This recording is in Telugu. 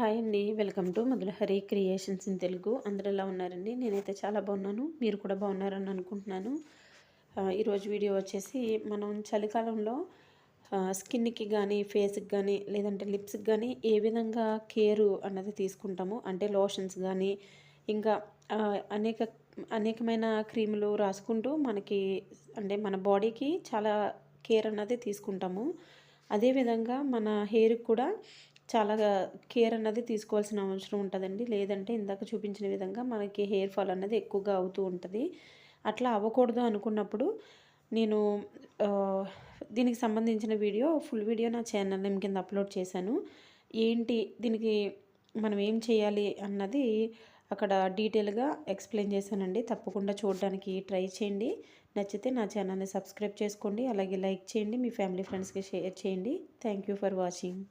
హాయ్ అండి. Welcome to Hari creations in Telugu. అందరూ ఎలా ఉన్నారండి? నేనైతే చాలా బాగున్నాను. మీరు కూడా బాగున్నారని అనుకుంటున్నాను. ఈరోజు వీడియో వచ్చేసి మనం చలికాలంలో స్కిన్కి కానీ ఫేస్కి కానీ లేదంటే లిప్స్కి కానీ ఏ విధంగా కేరు అన్నది తీసుకుంటాము. అంటే లోషన్స్ కానీ ఇంకా అనేక అనేకమైన క్రీములు రాసుకుంటూ మనకి అంటే మన బాడీకి చాలా కేర్ అన్నది తీసుకుంటాము. అదేవిధంగా మన హెయిర్కి కూడా చాలా కేర్ అన్నది తీసుకోవాల్సిన అవసరం ఉంటుందండి. లేదంటే ఇందాక చూపించిన విధంగా మనకి హెయిర్ ఫాల్ అన్నది ఎక్కువగా అవుతూ ఉంటుంది. అట్లా అవ్వకూడదు అనుకున్నప్పుడు నేను దీనికి సంబంధించిన వీడియో ఫుల్ వీడియో నా ఛానల్ నేమ్ కింద అప్లోడ్ చేశాను. ఏంటి దీనికి మనం ఏం చేయాలి అన్నది అక్కడ డీటెయిల్గా ఎక్స్ప్లెయిన్ చేశానండి. తప్పకుండా చూడడానికి ట్రై చేయండి. నచ్చితే నా ఛానల్ని సబ్స్క్రైబ్ చేసుకోండి. అలాగే లైక్ చేయండి. మీ ఫ్యామిలీ ఫ్రెండ్స్కి షేర్ చేయండి. Thank you for watching.